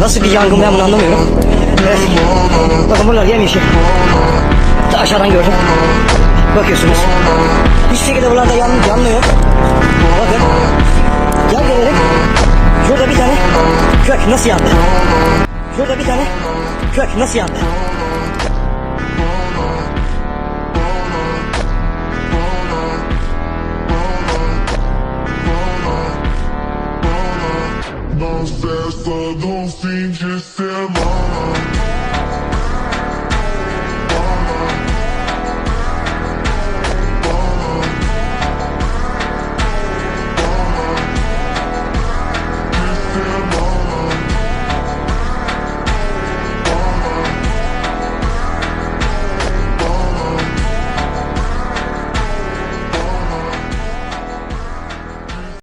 Nasıl bir yangın ben bunu anlamıyorum. Evet. Bakın buralar yemyeşil. Ta aşağıdan gördüm. Bakıyorsunuz. Hiçbir şekilde buralarda yan, yanmıyor. Bakın. Yan gelerek şurada bir tane kök nasıl yandı? Şurada bir tane kök nasıl yandı? na festa do fim de semana.